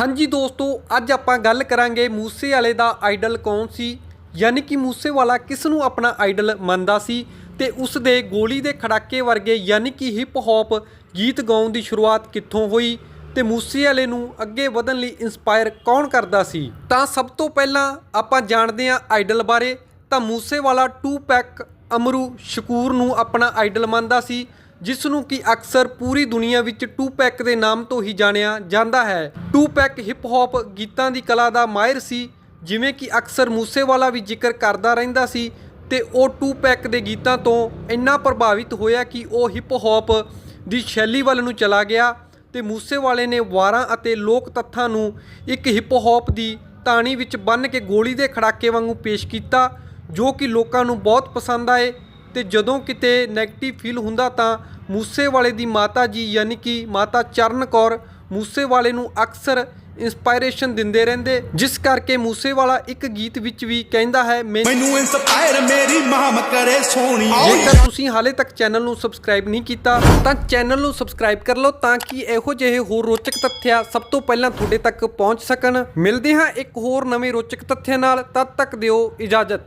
ਹਾਂਜੀ ਦੋਸਤੋ, ਅੱਜ ਆਪਾਂ ਗੱਲ ਕਰਾਂਗੇ ਮੂਸੇ ਵਾਲੇ ਦਾ ਆਈਡਲ ਕੌਣ ਸੀ? ਯਾਨੀ ਕਿ ਮੂਸੇ ਵਾਲਾ ਕਿਸ ਨੂੰ ਆਪਣਾ ਆਈਡਲ ਮੰਨਦਾ ਸੀ? ਤੇ ਉਸ ਦੇ ਗੋਲੀ ਦੇ ਖੜਾਕੇ ਵਰਗੇ ਯਾਨੀ ਕਿ ਹਿਪ ਹੌਪ ਗੀਤ ਗਾਉਣ ਦੀ ਸ਼ੁਰੂਆਤ ਕਿੱਥੋਂ ਹੋਈ? ਤੇ ਮੂਸੇ ਵਾਲੇ ਨੂੰ ਅੱਗੇ ਵਧਣ ਲਈ ਇਨਸਪਾਇਰ ਕੌਣ ਕਰਦਾ ਸੀ? ਤਾਂ ਸਭ ਤੋਂ ਪਹਿਲਾਂ ਆਪਾਂ ਜਾਣਦੇ ਹਾਂ ਆਈਡਲ ਬਾਰੇ। ਤਾਂ ਮੂਸੇ ਵਾਲਾ 2 ਪੈਕ ਅਮਰੂ ਸ਼ਕੂਰ ਨੂੰ ਆਪਣਾ ਆਈਡਲ ਮੰਨਦਾ ਸੀ। ਜਿਸ ਨੂੰ ਕਿ ਅਕਸਰ ਪੂਰੀ ਦੁਨੀਆ ਵਿੱਚ 2 ਪੈਕ ਦੇ ਨਾਮ ਤੋਂ ਹੀ ਜਾਣਿਆ ਜਾਂਦਾ ਹੈ। 2 ਪੈਕ ਹਿਪ ਹੌਪ ਗੀਤਾਂ ਦੀ ਕਲਾ ਦਾ ਮਾਹਿਰ ਸੀ, ਜਿਵੇਂ ਕਿ ਅਕਸਰ ਮੂਸੇਵਾਲਾ ਵੀ ਜ਼ਿਕਰ ਕਰਦਾ ਰਹਿੰਦਾ ਸੀ ਤੇ ਉਹ 2 ਪੈਕ ਦੇ ਗੀਤਾਂ ਤੋਂ ਇੰਨਾ ਪ੍ਰਭਾਵਿਤ ਹੋਇਆ ਕਿ ਉਹ ਹਿਪ ਹੌਪ ਦੀ ਸ਼ੈਲੀ ਵੱਲ ਨੂੰ ਚਲਾ ਗਿਆ ਤੇ ਮੂਸੇਵਾਲੇ ਨੇ ਵਾਰਾਂ ਅਤੇ ਲੋਕ ਤੱਥਾਂ ਨੂੰ ਇੱਕ ਹਿਪ ਹੌਪ ਦੀ ਤਾਣੀ ਵਿੱਚ ਬੰਨ੍ਹ ਕੇ ਗੋਲੀ ਦੇ ਖੜਾਕੇ ਵਾਂਗੂ ਪੇਸ਼ ਕੀਤਾ, ਜੋ ਕਿ ਲੋਕਾਂ ਨੂੰ ਬਹੁਤ ਪਸੰਦ ਆਏ ਤੇ ਜਦੋਂ ਕਿਤੇ 네ਗੇਟਿਵ ਫੀਲ ਹੁੰਦਾ ਤਾਂ ਮੂਸੇਵਾਲੇ ਦੀ ਮਾਤਾ ਜੀ ਯਾਨੀ ਕਿ ਮਾਤਾ ਚਰਨ ਕੌਰ ਮੂਸੇਵਾਲੇ ਨੂੰ ਅਕਸਰ ਇਨਸਪਾਇਰੇਸ਼ਨ ਦਿੰਦੇ ਰਹਿੰਦੇ ਜਿਸ ਕਰਕੇ ਮੂਸੇਵਾਲਾ ਇੱਕ ਗੀਤ ਵਿੱਚ ਵੀ ਕਹਿੰਦਾ ਹੈ ਮੈਨੂੰ ਇਨਸਪਾਇਰ ਮੇਰੀ ਮਾਮ ਕਰੇ ਸੋਹਣੀ ਜੇਕਰ ਤੁਸੀਂ ਹਾਲੇ ਤੱਕ ਚੈਨਲ ਨੂੰ ਸਬਸਕ੍ਰਾਈਬ ਨਹੀਂ ਕੀਤਾ ਤਾਂ ਚੈਨਲ ਨੂੰ ਸਬਸਕ੍ਰਾਈਬ ਕਰ ਲਓ ਤਾਂ ਕਿ ਇਹੋ ਜਿਹੇ ਹੋਰ ਰੋਚਕ ਤੱਥਿਆ ਸਭ ਤੋਂ ਪਹਿਲਾਂ ਤੁਹਾਡੇ ਤੱਕ ਪਹੁੰਚ ਸਕਣ। ਮਿਲਦੇ ਹਾਂ ਇੱਕ ਹੋਰ ਨਵੇਂ ਰੋਚਕ ਤੱਥਿਆਂ ਨਾਲ ਤਦ ਤੱਕ ਦਿਓ ਇਜਾਜ਼ਤ।